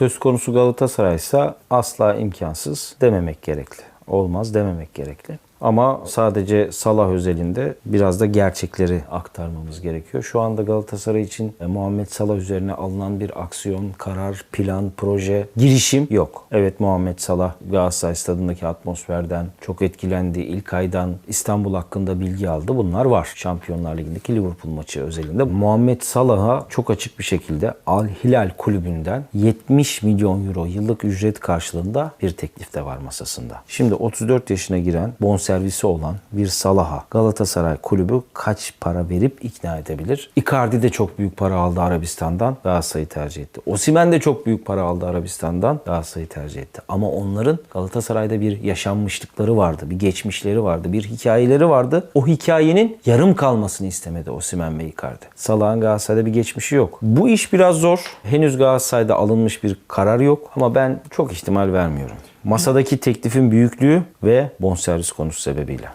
Söz konusu Galatasaray ise asla imkansız dememek gerekli. Olmaz dememek gerekli. Ama sadece Salah özelinde biraz da gerçekleri aktarmamız gerekiyor. Şu anda Galatasaray için e, Muhammed Salah üzerine alınan bir aksiyon, karar, plan, proje, girişim yok. Evet Muhammed Salah Galatasaray stadındaki atmosferden çok etkilendi. İlk aydan İstanbul hakkında bilgi aldı. Bunlar var. Şampiyonlar Ligi'ndeki Liverpool maçı özelinde. Muhammed Salah'a çok açık bir şekilde Al Hilal kulübünden 70 milyon euro yıllık ücret karşılığında bir teklif de var masasında. Şimdi 34 yaşına giren bonservisi olan bir Salah'a Galatasaray kulübü kaç para verip ikna edebilir? Icardi de çok büyük para aldı Arabistan'dan. Galatasaray'ı tercih etti. Osimhen de çok büyük para aldı Arabistan'dan. Galatasaray'ı tercih etti. Ama onların Galatasaray'da bir yaşanmışlıkları vardı. Bir geçmişleri vardı. Bir hikayeleri vardı. O hikayenin yarım kalmasını istemedi Osimhen ve Icardi. Salah'ın Galatasaray'da bir geçmişi yok. Bu iş biraz zor. Henüz Galatasaray'da alınmış bir karar yok. Ama ben çok ihtimal vermiyorum. Masadaki teklifin büyüklüğü ve bonservis konusu sebebiyle.